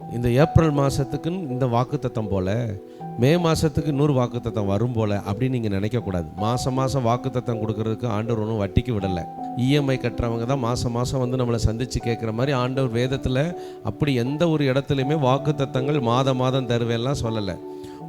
இந்த ஏப்ரல் மாதத்துக்குன்னு இந்த வாக்குத்தத்தம் போல் மே மாதத்துக்கு இன்னொரு வாக்குத்தத்தம் வரும் போல் அப்படின்னு நீங்கள் நினைக்கக்கூடாது மாதம் மாதம் வாக்குத்தத்தம் கொடுக்கறதுக்கு ஆண்டவர் ஒன்றும் வட்டிக்கு விடலை. இஎம்ஐ கட்டுறவங்க தான் மாதம் மாதம் வந்து நம்மளை சந்தித்து கேட்குற மாதிரி ஆண்டவர் வேதத்தில் அப்படி எந்த ஒரு இடத்துலையுமே வாக்குத்தத்தங்கள் மாதம் மாதம் தருவேன்லாம் சொல்லலை.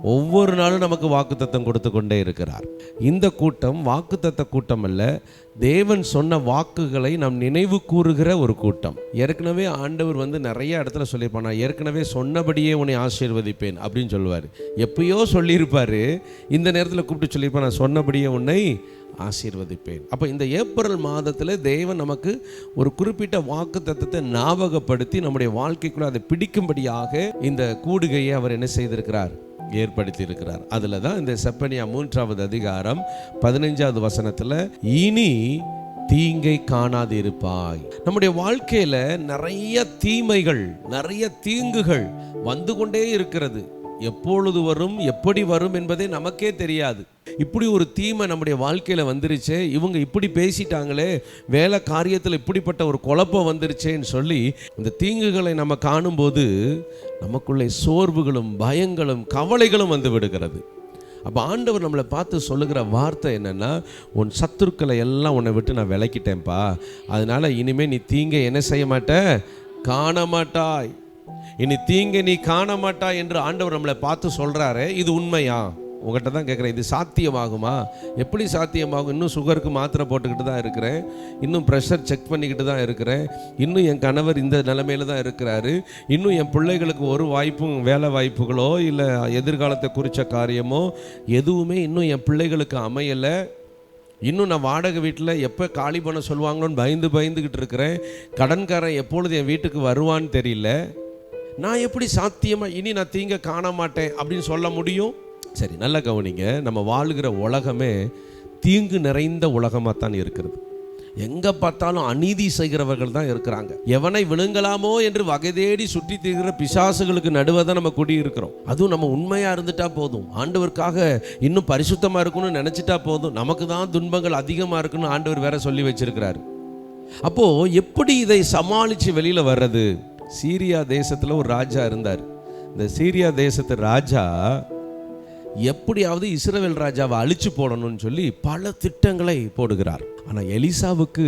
ஒவ்வொரு நாளும் நமக்கு வாக்குத்தத்தம் கொடுத்து கொண்டே இருக்கிறார். இந்த கூட்டம் வாக்குத்தத்த கூட்டம் அல்ல தேவன் சொன்ன வாக்குகளை நாம் நினைவு கூறுகிற ஒரு கூட்டம். ஏற்கனவே ஆண்டவர் வந்து நிறைய இடத்துல சொல்லியிருப்பான் நான் ஏற்கனவே சொன்னபடியே உன்னை ஆசீர்வதிப்பேன் அப்படின்னு சொல்லுவார். எப்பயோ சொல்லியிருப்பார் இந்த நேரத்தில் கூப்பிட்டு சொல்லியிருப்பான் நான் சொன்னபடியே உன்னை ஆசீர்வதிப்பேன். அப்போ இந்த ஏப்ரல் மாதத்தில் தேவன் நமக்கு ஒரு குறிப்பிட்ட வாக்கு தத்துவத்தை ஞாபகப்படுத்தி நம்முடைய வாழ்க்கைக்குள்ள அதை பிடிக்கும்படியாக இந்த கூடுகையை அவர் என்ன செய்திருக்கிறார்? ஏற்படுத்தி இருக்கிறார் அதில் தான் இந்த செப்பனியா மூன்றாவது அதிகாரம் பதினைஞ்சாவது வசனத்தில் இனி தீங்கை காணாதிருப்பாய். நம்முடைய வாழ்க்கையில நிறைய தீமைகள் நிறைய தீங்குகள் வந்து கொண்டே இருக்கிறது. எப்பொழுது வரும் எப்படி வரும் என்பதே நமக்கே தெரியாது. இப்படி ஒரு தீமை நம்முடைய வாழ்க்கையில் வந்துருச்சு இவங்க இப்படி பேசிட்டாங்களே வேலை காரியத்தில் இப்படிப்பட்ட ஒரு குழப்பம் வந்துருச்சேன்னு சொல்லி இந்த தீங்குகளை நம்ம காணும்போது நமக்குள்ளே சோர்வுகளும் பயங்களும் கவலைகளும் வந்து விடுகிறது. அப்போ ஆண்டவர் நம்மளை பார்த்து சொல்லுகிற வார்த்தை என்னென்னா உன் சத்துருக்களை எல்லாம் உன்னை விட்டு நான் விளக்கிட்டேன்ப்பா அதனால இனிமேல் நீ தீங்க என்ன செய்ய மாட்ட? காண மாட்டாய் இனி தீங்கை நீ காண மாட்டா என்று ஆண்டவர் நம்மளை பார்த்து சொல்கிறாரு இது உண்மையா? உங்கள்கிட்ட தான் கேட்குறேன் இது சாத்தியமாகுமா? எப்படி சாத்தியமாகும்? இன்னும் சுகருக்கு மாத்திரை போட்டுக்கிட்டு தான் இருக்கிறேன். இன்னும் ப்ரெஷர் செக் பண்ணிக்கிட்டு தான் இருக்கிறேன். இன்னும் என் கணவர் இந்த நிலமையில தான் இருக்கிறாரு. இன்னும் என் பிள்ளைகளுக்கு ஒரு வாய்ப்பும் வேலை வாய்ப்புகளோ இல்லை எதிர்காலத்தை குறித்த காரியமோ எதுவுமே இன்னும் என் பிள்ளைகளுக்கு அமையலை. இன்னும் நான் வாடகை வீட்டில் எப்போ காலி பண்ண சொல்லுவாங்களோன்னு பயந்து பயந்துக்கிட்டு இருக்கிறேன். கடன்காரன் எப்பொழுது என் வீட்டுக்கு வருவான்னு தெரியல. நான் எப்படி சாத்தியமாக இனி நான் தீங்க காண மாட்டேன் அப்படின்னு சொல்ல முடியும்? சரி நல்லா கவனிங்க. நம்ம வாழ்கிற உலகமே தீங்கு நிறைந்த உலகமாக தான் இருக்கிறது. எங்கே பார்த்தாலும் அநீதி செய்கிறவர்கள் தான் இருக்கிறாங்க. எவனை விழுங்கலாமோ என்று வகை தேடி சுற்றி தீர்கிற பிசாசுகளுக்கு நடுவே தான் நம்ம குடியிருக்கிறோம். அதுவும் நம்ம உண்மையாக இருந்துட்டா போதும். ஆண்டவருக்காக இன்னும் பரிசுத்தமாக இருக்கணும்னு நினச்சிட்டா போதும். நமக்கு தான் துன்பங்கள் அதிகமாக இருக்குன்னு ஆண்டவர் வேற சொல்லி வச்சிருக்கிறாரு. அப்போது எப்படி இதை சமாளித்து வெளியில் வர்றது? சீரியா தேசத்தில் ஒரு ராஜா இருந்தார். இந்த சீரியா தேசத்து ராஜா எப்படியாவது இஸ்ரவேல் ராஜாவை அழிச்சு போடணும்னு சொல்லி பல திட்டங்களை போடுகிறார். ஆனால் எலிசாவுக்கு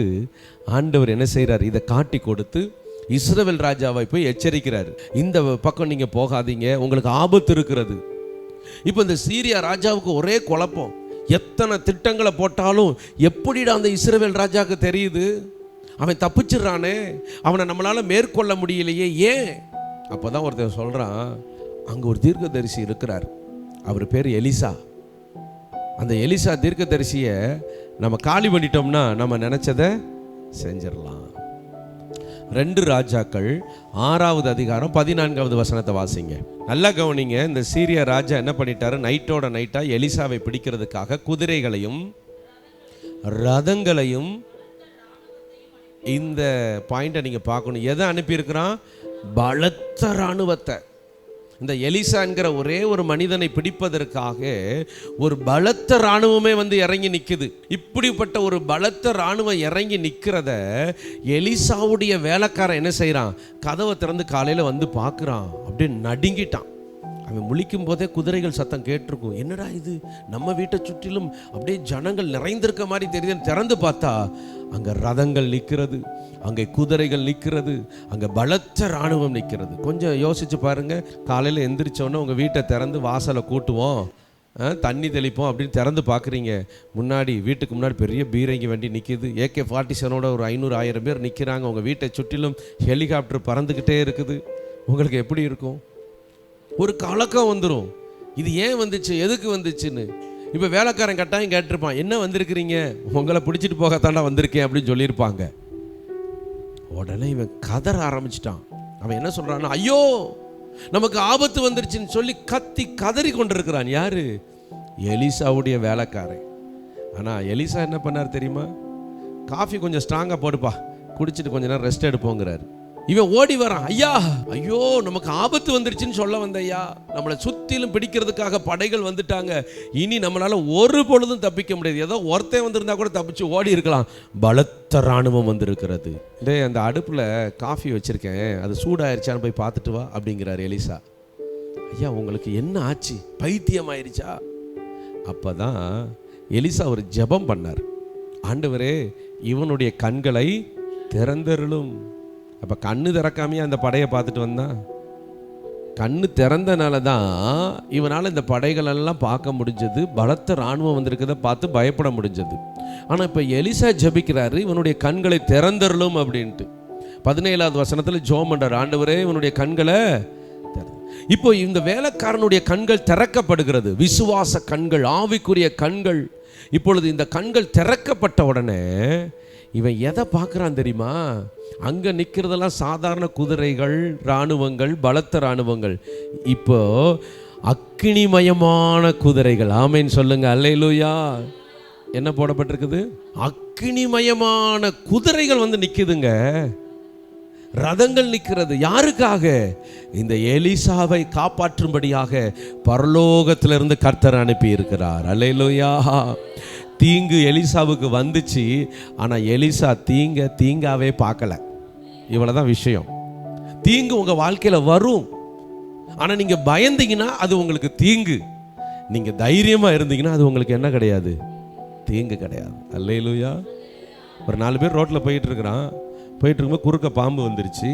ஆண்டவர் என்ன செய்கிறார் இதை காட்டி கொடுத்து இஸ்ரவேல் ராஜாவை போய் எச்சரிக்கிறார். இந்த பக்கம் நீங்கள் போகாதீங்க உங்களுக்கு ஆபத்து இருக்கிறது. இப்போ இந்த சீரியா ராஜாவுக்கு ஒரே குழப்பம். எத்தனை திட்டங்களை போட்டாலும் எப்படிடா அந்த இஸ்ரவேல் ராஜாவுக்கு தெரியுது? அவன் தப்பிச்சிடுறானே. அவனை நம்மளால் மேற்கொள்ள முடியலையே ஏன்? அப்போ தான் ஒருத்தன் சொல்கிறான் அங்கே ஒரு தீர்க்கதரிசி இருக்கிறார். அவர் பேர் எலிசா. அந்த எலிசா தீர்க்கதரிசியை நம்ம காலி பண்ணிட்டோம்னா நம்ம நினச்சதை செஞ்சிடலாம். ரெண்டு ராஜாக்கள் ஆறாவது அதிகாரம் பதினான்காவது வசனத்தை வாசிங்க. நல்லா கவனிங்க இந்த சீரிய ராஜா என்ன பண்ணிட்டாரு? நைட்டோட நைட்டாக எலிசாவை பிடிக்கிறதுக்காக குதிரைகளையும் ரதங்களையும் இந்த பாயிண்ட்டை நீங்கள் பார்க்கணும். எதை அனுப்பியிருக்கிறான்? பலத்த இராணுவத்தை. இந்த எலிசாங்கிற ஒரே ஒரு மனிதனை பிடிப்பதற்காக ஒரு பலத்த இராணுவமே வந்து இறங்கி நிற்குது இப்படிப்பட்ட ஒரு பலத்த இராணுவம் இறங்கி நிற்கிறத எலிசாவுடைய வேலைக்காரன் என்ன செய்கிறான் கதவை திறந்து காலையில் வந்து பார்க்குறான். அப்படியே நடுங்கிட்டான். அவன் முழிக்கும் போதே குதிரைகள் சத்தம் கேட்டிருக்கும். என்னடா இது? நம்ம வீட்டை சுற்றிலும் அப்படியே ஜனங்கள் நிறைந்திருக்க மாதிரி தெரியுதுன்னு திறந்து பார்த்தா அங்கே ரதங்கள் நிற்கிறது அங்கே குதிரைகள் நிற்கிறது அங்கே பலத்த இராணுவம் நிற்கிறது. கொஞ்சம் யோசிச்சு பாருங்க காலையில் எந்திரிச்சோன்னே உங்கள் வீட்டை திறந்து வாசலை கூட்டுவோம் தண்ணி தெளிப்போம் அப்படின்னு திறந்து பார்க்குறீங்க. முன்னாடி வீட்டுக்கு முன்னாடி பெரிய பீரங்கி வண்டி நிற்கிது ஏகே ஃபார்ட்டி செவனோட ஒரு ஐநூறு ஆயிரம் பேர் நிற்கிறாங்க உங்கள் வீட்டை சுற்றிலும் ஹெலிகாப்டர் பறந்துக்கிட்டே இருக்குது. உங்களுக்கு எப்படி இருக்கும்? ஒரு கலக்கம் வந்துடும் இது ஏன் வந்துச்சு? எதுக்கு வந்துச்சுன்னு? இப்போ வேலைக்காரன் கட்டாயம் கேட்டிருப்பான் என்ன வந்திருக்கிறீங்க? உங்களை பிடிச்சிட்டு போகத்தாண்டா வந்திருக்கேன் அப்படின்னு சொல்லியிருப்பாங்க. உடனே இவன் கதற ஆரம்பிச்சிட்டான். அவன் என்ன சொல்கிறான்னா ஐயோ நமக்கு ஆபத்து வந்துருச்சுன்னு சொல்லி கத்தி கதறி கொண்டிருக்கிறான். யாரு? எலிசாவுடைய வேலைக்காரன். ஆனா எலிசா என்ன பண்ணார் தெரியுமா? காஃபி கொஞ்சம் ஸ்ட்ராங்காக போடுப்பா. குடிச்சிட்டு கொஞ்ச நேரம் ரெஸ்ட் எடுப்போங்கிறாரு. இவன் ஓடி வரான். ஐயா ஐயோ நமக்கு ஆபத்து வந்துருச்சுன்னு சொல்ல வந்த ஐயா. நம்மளை சுத்திலும் பிடிக்கிறதுக்காக படைகள் வந்துட்டாங்க. இனி நம்மளால ஒரு பொழுதும் தப்பிக்க முடியாது. ஏதோ ஒருத்தன் வந்திருந்தா கூட தப்பிச்சு ஓடி இருக்கலாம். பலத்த ராணுவம் வந்திருக்கிறது. டேய் அந்த அடுப்புல காஃபி வச்சிருக்கேன். அது சூடாயிருச்சான்னு போய் பார்த்துட்டு வா அப்படிங்கிறார் எலிசா. ஐயா உங்களுக்கு என்ன ஆச்சு? பைத்தியம் ஆயிடுச்சா அப்பதான் எலிசா ஒரு ஜெபம் பண்ணார். ஆண்டவரே இவனுடைய கண்களை திறந்தருளும். அப்போ கண்ணு திறக்காமையே அந்த படையை பார்த்துட்டு வந்தான் கண்ணு திறந்தனால தான் இவனால் இந்த படைகளெல்லாம் பார்க்க முடிஞ்சது. பலத்த இராணுவம் வந்திருக்கிறத பார்த்து பயப்பட முடிஞ்சது. ஆனால் இப்போ எலிசா ஜபிக்கிறாரு இவனுடைய கண்களை திறந்தரலும் அப்படின்ட்டு. பதினேழாவது வசனத்தில் ஜோம் பண்றார் ஆண்டவரே இவனுடைய கண்களை இப்போ இந்த வேலைக்காரனுடைய கண்கள் திறக்கப்படுகிறது. விசுவாச கண்கள் ஆவிக்குரிய கண்கள். இப்பொழுது இந்த கண்கள் திறக்கப்பட்ட உடனே இவன் எதை பார்க்குறான் தெரியுமா? அங்கே நிற்கிறதெல்லாம் சாதாரண குதிரைகள் இராணுவங்கள் பலத்த இராணுவங்கள். இப்போ அக்னிமயமான குதிரைகள். ஆமைன்னு சொல்லுங்க. அல்லையிலூயா என்ன போடப்பட்டிருக்குது? அக்னிமயமான குதிரைகள் வந்து நிற்குதுங்க ரதங்கள் நிற்கிறது யாருக்காக? இந்த எலிசாவை காப்பாற்றும்படியாக பரலோகத்திலிருந்து கர்த்தர் அனுப்பி இருக்கிறார் அல்லேலூயா. தீங்கு எலிசாவுக்கு வந்துச்சு ஆனால் எலிசா தீங்க தீங்காவே பார்க்கல. இவ்வளவுதான் விஷயம். தீங்கு உங்கள் வாழ்க்கையில் வரும். ஆனால் நீங்கள் பயந்தீங்கன்னா அது உங்களுக்கு தீங்கு. நீங்கள் தைரியமாக இருந்தீங்கன்னா அது உங்களுக்கு என்ன கிடையாது? தீங்கு கிடையாது. அல்லேலூயா. ஒரு நாலு பேர் ரோட்டில் போயிட்டுருக்குறான் போயிட்டுருக்கும்போது குறுக்க பாம்பு வந்துருச்சு.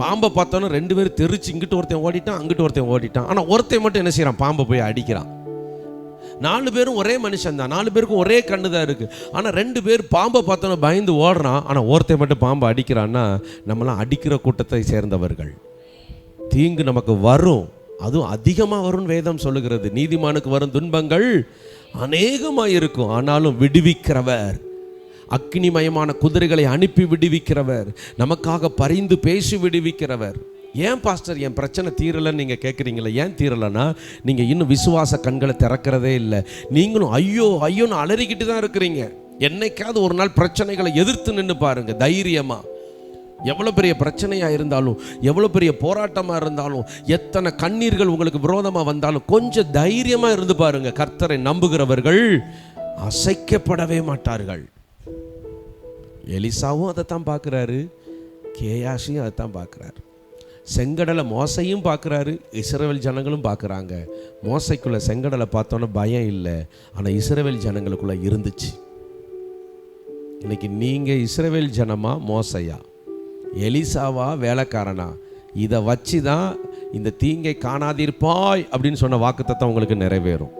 பாம்பை பார்த்தோன்னா ரெண்டு பேரும் தெரிச்சு இங்கிட்டு ஒருத்தன் ஓடிட்டான் அங்கிட்டு ஒருத்தன் ஓடிட்டான். ஆனால் ஒருத்தன் மட்டும் என்ன செய்கிறான் பாம்பை போய் அடிக்கிறான். நாலு பேரும் ஒரே மனுஷன் தான் நாலு பேருக்கும் ஒரே கண்ணு தான் இருக்குது ஆனால் ரெண்டு பேர் பாம்பை பார்த்தோன்னா பயந்து ஓடுறான். ஆனால் ஒருத்தன் மட்டும் பாம்பை அடிக்கிறான்னா நம்மளாம் அடிக்கிற கூட்டத்தை சேர்ந்தவர்கள். தீங்கு நமக்கு வரும். அதுவும் அதிகமாக வரும்னு வேதம் சொல்லுகிறது. நீதிமானுக்கு வரும் துன்பங்கள் அநேகமாக இருக்கும். ஆனாலும் விடுவிக்கிறவர். அக்னிமயமான குதிரைகளை அனுப்பி விடுவிக்கிறவர். நமக்காக பரிந்து பேசி விடுவிக்கிறவர். ஏன் பாஸ்டர் என் பிரச்சனை தீரலைன்னு நீங்கள் கேட்குறீங்களே ஏன் தீரலைன்னா நீங்கள் இன்னும் விசுவாச கண்களை திறக்கிறதே இல்லை. நீங்களும் ஐயோ ஐயோன்னு அலறிக்கிட்டு தான் இருக்கிறீங்க. என்னைக்காவது ஒரு நாள் பிரச்சனைகளை எதிர்த்து நின்று பாருங்கள் தைரியமாக எவ்வளோ பெரிய பிரச்சனையாக இருந்தாலும் எவ்வளோ பெரிய போராட்டமாக இருந்தாலும் எத்தனை கண்ணீர்கள் உங்களுக்கு விரோதமாக வந்தாலும் கொஞ்சம் தைரியமாக இருந்து பாருங்கள் கர்த்தரை நம்புகிறவர்கள் அசைக்கப்படவே மாட்டார்கள். எலிசாவும் அதைத்தான் பார்க்குறாரு கேயாஷியும் அதைத்தான் பார்க்குறாரு. செங்கடலை மோசையும் பார்க்குறாரு இஸ்ரவேல் ஜனங்களும் பார்க்குறாங்க. மோசைக்குள்ளே செங்கடலை பார்த்தோன்னே பயம் இல்லை ஆனால் இஸ்ரவேல் ஜனங்களுக்குள்ளே இருந்துச்சு. இன்னைக்கு நீங்கள் இஸ்ரவேல் ஜனமா மோசையா? எலிசாவா வேலைக்காரனா? இதை வச்சு தான் இந்த தீங்கை காணாதிருப்பாய் அப்படின்னு சொன்ன வாக்குத்தத்தம் உங்களுக்கு நிறைவேறும்.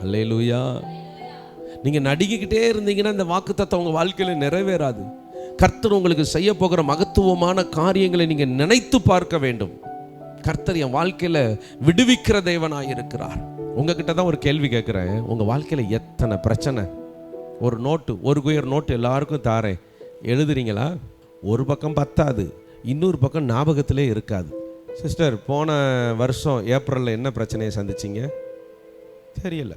அல்லேலூயா. நீங்கள் நடிக்கிட்டே இருந்தீங்கன்னா இந்த வாக்குத்தத்தம் உங்கள் வாழ்க்கையில் நிறைவேறாது. கர்த்தர் உங்களுக்கு செய்ய போகிற மகத்துவமான காரியங்களை நீங்கள் நினைத்து பார்க்க வேண்டும். கர்த்தர் என் வாழ்க்கையில் விடுவிக்கிற தேவனாக இருக்கிறார். உங்ககிட்ட தான் ஒரு கேள்வி கேட்குறேன். உங்கள் வாழ்க்கையில் எத்தனை பிரச்சனை? ஒரு நோட்டு ஒரு குயர் நோட்டு எல்லாருக்கும் தாரேன். எழுதுறீங்களா? ஒரு பக்கம் பத்தாது. இன்னொரு பக்கம் ஞாபகத்திலே இருக்காது. சிஸ்டர் போன வருஷம் ஏப்ரலில் என்ன பிரச்சனையை சந்திச்சிங்க? தெரியல.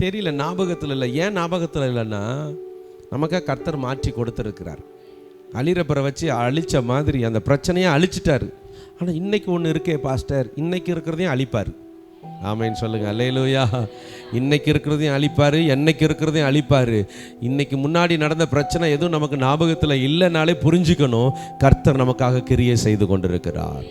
தெரியல ஞாபகத்தில் இல்லை. ஏன் ஞாபகத்தில் இல்லைன்னா நமக்காக கர்த்தர் மாற்றி கொடுத்துருக்கிறார். அழிறப்பரை வச்சு அழிச்ச மாதிரி அந்த பிரச்சனையை அழிச்சிட்டாரு. ஆனால் இன்னைக்கு ஒன்று இருக்கே பாஸ்டர். இன்னைக்கு இருக்கிறதையும் அழிப்பார். ஆமைன்னு சொல்லுங்க. அல்லையிலோயா இன்னைக்கு இருக்கிறதையும் அழிப்பார் என்னைக்கு இருக்கிறதையும் அழிப்பார். இன்னைக்கு முன்னாடி நடந்த பிரச்சனை எதுவும் நமக்கு ஞாபகத்தில் இல்லைனாலே புரிஞ்சுக்கணும். கர்த்தர் நமக்காக கிரியை செய்து கொண்டிருக்கிறார்.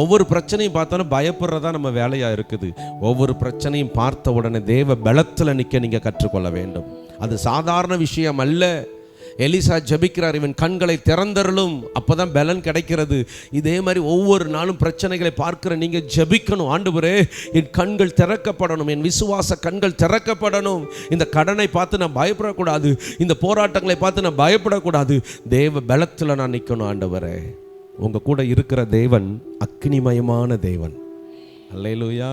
ஒவ்வொரு பிரச்சனையும் பார்த்தாலும் பயப்படுறதா நம்ம வேலையாக இருக்குது. ஒவ்வொரு பிரச்சனையும் பார்த்த உடனே தேவ பலத்தில் நிற்க நீங்கள் கற்றுக்கொள்ள வேண்டும். அது சாதாரண விஷயம் அல்ல. எலிசா ஜபிக்கிறார் இவன் கண்களை திறந்தருளும். அப்போ தான் பலன் கிடைக்கிறது. இதே மாதிரி ஒவ்வொரு நாளும் பிரச்சனைகளை பார்க்குற நீங்கள் ஜெபிக்கணும். ஆண்டுபுரே என் கண்கள் திறக்கப்படணும். என் விசுவாச கண்கள் திறக்கப்படணும். இந்த கடனை பார்த்து நான் பயப்படக்கூடாது. இந்த போராட்டங்களை பார்த்து நான் பயப்படக்கூடாது. தேவ பலத்தில் நான் நிற்கணும் ஆண்டவரே. உங்கள் கூட இருக்கிற தேவன் அக்னிமயமான தேவன். அல்லையிலூயா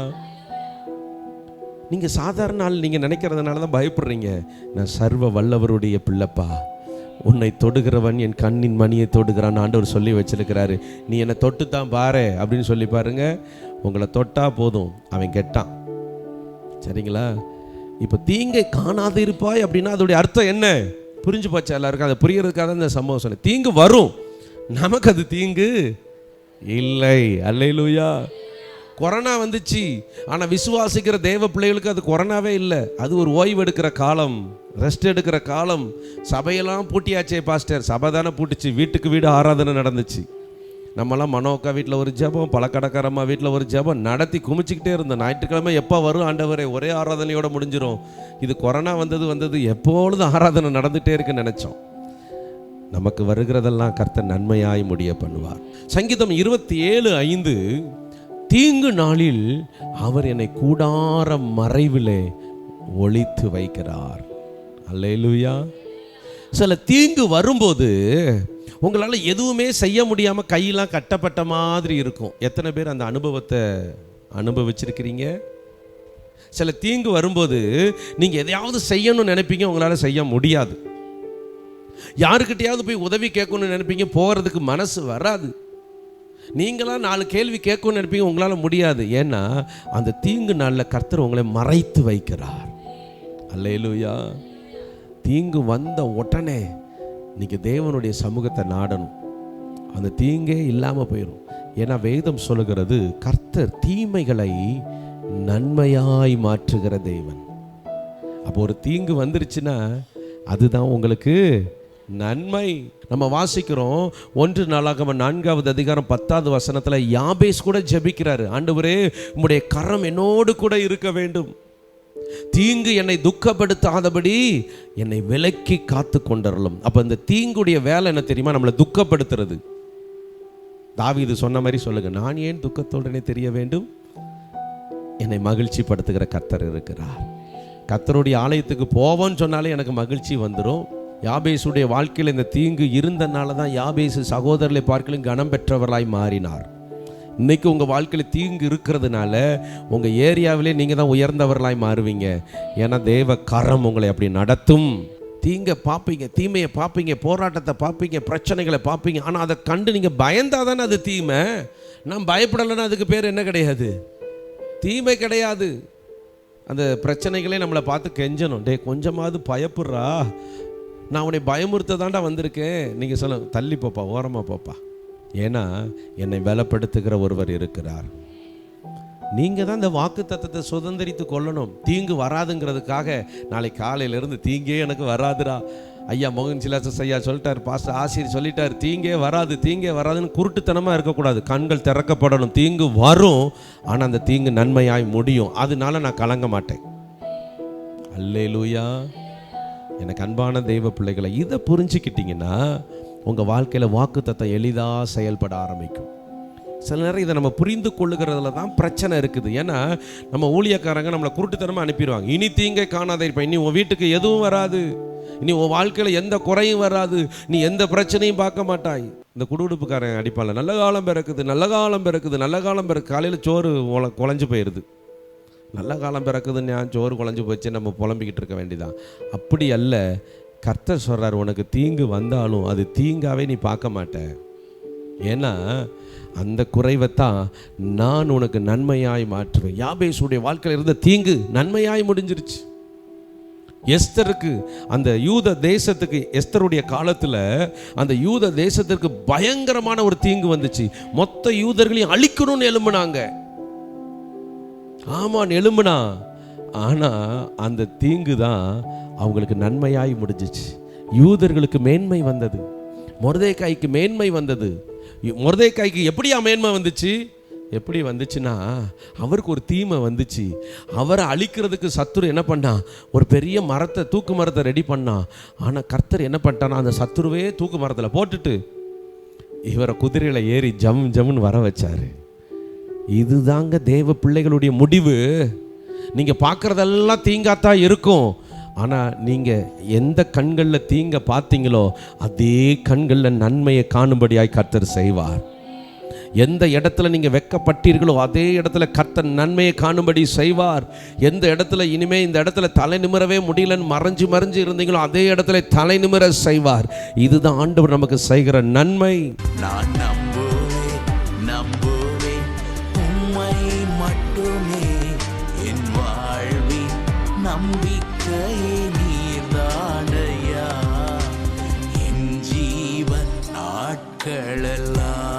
நீங்கள் சாதாரண ஆள் நீங்கள் நினைக்கிறதுனால தான் பயப்படுறீங்க. நான் சர்வ வல்லவருடைய பிள்ளைப்பா. உன்னை தொடுகிறவன் என் கண்ணின் மணியை தொடுகிறான். ஆண்டவர் சொல்லி வச்சிருக்கிறாரு. நீ என்னை தொட்டு தான் பாரு அப்படின்னு சொல்லி பாருங்க. உங்களை தொட்டா போதும். அவன் கெட்டான். சரிங்களா? இப்போ தீங்கை காணாது இருப்பாய் அப்படின்னா அதோடைய அர்த்தம் என்ன? புரிஞ்சு போச்சா எல்லாருக்கும்? அதை புரியறதுக்காக தான் இந்த சம்பவம் சொன்னேன். தீங்கு வரும். நமக்கு அது தீங்கு இல்லை. அல்லையிலூயா கொரோனா வந்துச்சு. ஆனால் விசுவாசிக்கிற தேவ பிள்ளைகளுக்கு அது கொரோனாவே இல்லை. அது ஒரு ஓய்வு எடுக்கிற காலம். ரெஸ்ட் எடுக்கிற காலம் சபையெல்லாம் பூட்டியாச்சே பாஸ்டர். சபை தானே பூட்டிச்சு. வீட்டுக்கு வீடு ஆராதனை நடந்துச்சு. நம்மலாம் மனோக்கா வீட்டில் ஒரு ஜெபம் பழக்கடக்காரம்மா வீட்டில் ஒரு ஜெபம் நடத்தி குமிச்சிக்கிட்டே இருந்தோம். ஞாயிற்றுக்கிழமை எப்போ வரும் ஆண்டவரே? ஒரே ஆராதனையோட முடிஞ்சிடும் இது கொரோனா வந்தது வந்தது எப்பொழுதும் ஆராதனை நடந்துகிட்டே இருக்குன்னு நினச்சோம். நமக்கு வருகிறதெல்லாம் கர்த்த நன்மையாய் முடிய பண்ணுவார். சங்கீதம் இருபத்தி ஏழு ஐந்து. தீங்கு நாளில் அவர் என்னை கூடார மறைவிலே ஒழித்து வைக்கிறார். அல்லேலூயா சில தீங்கு வரும்போது உங்களால் எதுவுமே செய்ய முடியாமல் கையெல்லாம் கட்டப்பட்ட மாதிரி இருக்கும். எத்தனை பேர் அந்த அனுபவத்தை அனுபவிச்சிருக்கிறீங்க? சில தீங்கு வரும்போது நீங்கள் எதையாவது செய்யணும்னு நினைப்பீங்க உங்களால் செய்ய முடியாது. யாருக்கிட்டையாவது போய் உதவி கேட்கணும்னு நினைப்பீங்க போகிறதுக்கு மனசு வராது. நீங்களாம் நாலு கேள்வி கேட்கணும்னு நினைப்பீங்க உங்களால் முடியாது. ஏன்னா அந்த தீங்கு நாளில் கர்த்தர் உங்களை மறைத்து வைக்கிறார். அல்லேலூயா தீங்கு வந்த உடனே நீங்கள் தேவனுடைய சமூகத்தை நாடணும். அந்த தீங்கே இல்லாமல் போயிடும் ஏன்னா வேதம் சொல்லுகிறது கர்த்தர் தீமைகளை நன்மையாய் மாற்றுகிற தேவன். அப்போ ஒரு தீங்கு வந்துருச்சுன்னா அதுதான் உங்களுக்கு நன்மை. நம்ம வாசிக்கிறோம் ஒன்று நாளாக நான்காவது அதிகாரம் பத்தாவது வசனத்தில் யாபேஸ் கூட ஜபிக்கிறாரு. ஆண்டவரே உம்முடைய கரம் என்னோடு கூட இருக்க வேண்டும். தீங்கு என்னை துக்கப்படுத்தாதபடி என்னை விலக்கி காத்து கொண்டரலும் அப்போ இந்த தீங்குடைய வேலை என்ன தெரியுமா? நம்மளை துக்கப்படுத்துறது. தாவி இது சொன்ன மாதிரி சொல்லுங்க நான் ஏன் துக்கத்தோடனே தெரிய வேண்டும்? என்னை மகிழ்ச்சி படுத்துகிற கத்தர் இருக்கிறார். கத்தருடைய ஆலயத்துக்கு போவோன்னு சொன்னாலே எனக்கு மகிழ்ச்சி வந்துடும் யாபேசுடைய வாழ்க்கையில் இந்த தீங்கு இருந்தனால தான் யாபேசு சகோதரர்களை பார்க்கலும் கனம் பெற்றவர்களாய் மாறினார். இன்னைக்கு உங்கள் வாழ்க்கையில் தீங்கு இருக்கிறதுனால உங்கள் ஏரியாவிலே நீங்கள் தான் உயர்ந்தவர்களாய் மாறுவீங்க. ஏன்னா தேவ கரம் உங்களை அப்படி நடத்தும். தீங்கை பார்ப்பீங்க தீமையை பார்ப்பீங்க போராட்டத்தை பார்ப்பீங்க பிரச்சனைகளை பார்ப்பீங்க ஆனால் அதை கண்டு நீங்கள் பயந்தால் தானே அது தீமை. நான் பயப்படலைன்னா அதுக்கு பேர் என்ன கிடையாது. தீமை கிடையாது. அந்த பிரச்சனைகளே நம்மளை பார்த்து கெஞ்சணும். டே கொஞ்சமாவது பயப்படுறா. நான் உன்னை பயமுறுத்த தாண்டா வந்திருக்கேன். நீங்கள் சொல்ல தள்ளி போப்பா ஓரமாக போப்பா. ஏன்னா என்னை பலப்படுத்துகிற ஒருவர் இருக்கிறார். நீங்கள் தான் இந்த வாக்கு தத்துவத்தை சுதந்திரித்து கொள்ளணும். தீங்கு வராதுங்கிறதுக்காக நாளை காலையிலேருந்து தீங்கே எனக்கு வராதுடா. ஐயா மோகன் சிலாசஸ் ஐயா சொல்லிட்டார் பாஸ்டர் ஆசிரியர் சொல்லிட்டார் தீங்கே வராது தீங்கே வராதுன்னு குருட்டுத்தனமாக இருக்கக்கூடாது. கண்கள் திறக்கப்படணும் தீங்கு வரும் ஆனால் அந்த தீங்கு நன்மையாய் முடியும். அதனால நான் கலங்க மாட்டேன். அல்லே லூயா எனக்கு அன்பான தெய்வ பிள்ளைகளை இதை புரிஞ்சுக்கிட்டிங்கன்னா உங்கள் வாழ்க்கையில் வாக்குத்தத்தை எளிதாக செயல்பட ஆரம்பிக்கும். சில நேரம் இதை நம்ம புரிந்து கொள்ளுகிறதுல தான் பிரச்சனை இருக்குது. ஏன்னா நம்ம ஊழியக்காரங்க நம்மளை குருட்டுத்தனமாக அனுப்பிடுவாங்க. இனி தீங்கை காணாத இருப்பேன் இனி உன் வீட்டுக்கு எதுவும் வராது. இனி உன் வாழ்க்கையில் எந்த குறையும் வராது. நீ எந்த பிரச்சனையும் பார்க்க மாட்டாய். இந்த குடுகுடுப்புக்காரன் அடிப்பான்ல. நல்ல காலம் பிறக்குது நல்ல காலம் பிறக்குது நல்ல காலம் பிறக்கு காலையில் சோறு உல- குழஞ்சு போயிடுது நல்ல காலம் பிறக்குதுன்னு நான் சோறு குழஞ்சு போச்சு நம்ம புலம்பிக்கிட்டு இருக்க வேண்டியதான் அப்படி அல்ல. கர்த்தர் சொல்கிறார் உனக்கு தீங்கு வந்தாலும் அது தீங்காவே நீ பார்க்க மாட்ட. ஏன்னா அந்த குறைவை தான் நான் உனக்கு நன்மையாய் மாற்றுவேன். யாபேசுடைய வாழ்க்கையில் இருந்த தீங்கு நன்மையாய் முடிஞ்சிருச்சு. எஸ்தருக்கு அந்த யூத தேசத்துக்கு எஸ்தருடைய காலத்தில் அந்த யூத தேசத்திற்கு பயங்கரமான ஒரு தீங்கு வந்துச்சு. மொத்த யூதர்களையும் அழிக்கணும்னு எழும்புனாங்க. ஆமான் எழும்புனா ஆனால் அந்த தீங்கு தான் அவங்களுக்கு நன்மையாய் முடிஞ்சிச்சு. யூதர்களுக்கு மேன்மை வந்தது. மொர்தேக்காய்க்கு மேன்மை வந்தது. மொர்தேக்காய்க்கு எப்படியா மேன்மை வந்துச்சு? எப்படி வந்துச்சுன்னா அவருக்கு ஒரு தீமை வந்துச்சு. அவரை அழிக்கிறதுக்கு சத்துரு என்ன பண்ணான் ஒரு பெரிய மரத்தை தூக்கு மரத்தை ரெடி பண்ணான் ஆனால் கர்த்தர் என்ன பண்ணிட்டானா அந்த சத்துருவே தூக்கு மரத்தில் போட்டுட்டு இவரை குதிரையில் ஏறி ஜம் ஜம்னு வர வச்சாரு. இதுதாங்க தேவ பிள்ளைகளுடைய முடிவு. நீங்கள் பார்க்குறதெல்லாம் தீங்காத்தான் இருக்கும். ஆனால் நீங்கள் எந்த கண்களில் தீங்க பார்த்தீங்களோ அதே கண்களில் நன்மையை காணும்படியாய் கர்த்தர் செய்வார். எந்த இடத்துல நீங்கள் வெக்கப்பட்டீர்களோ அதே இடத்துல கர்த்தர் நன்மையை காணும்படி செய்வார். எந்த இடத்துல இனிமே இந்த இடத்துல தலை நிமிரவே முடியலன்னு மறைஞ்சு மறைஞ்சு இருந்தீங்களோ அதே இடத்துல தலை நிமிர செய்வார். இதுதான் ஆண்டவர் நமக்கு செய்கிற நன்மை. நான் நம்புவேன் நம்புவேன். மட்டுமே என் வாழ்வின் நம்பிக்கையே நீர்தானையா? என் ஜீவன் நாட்களெல்லாம்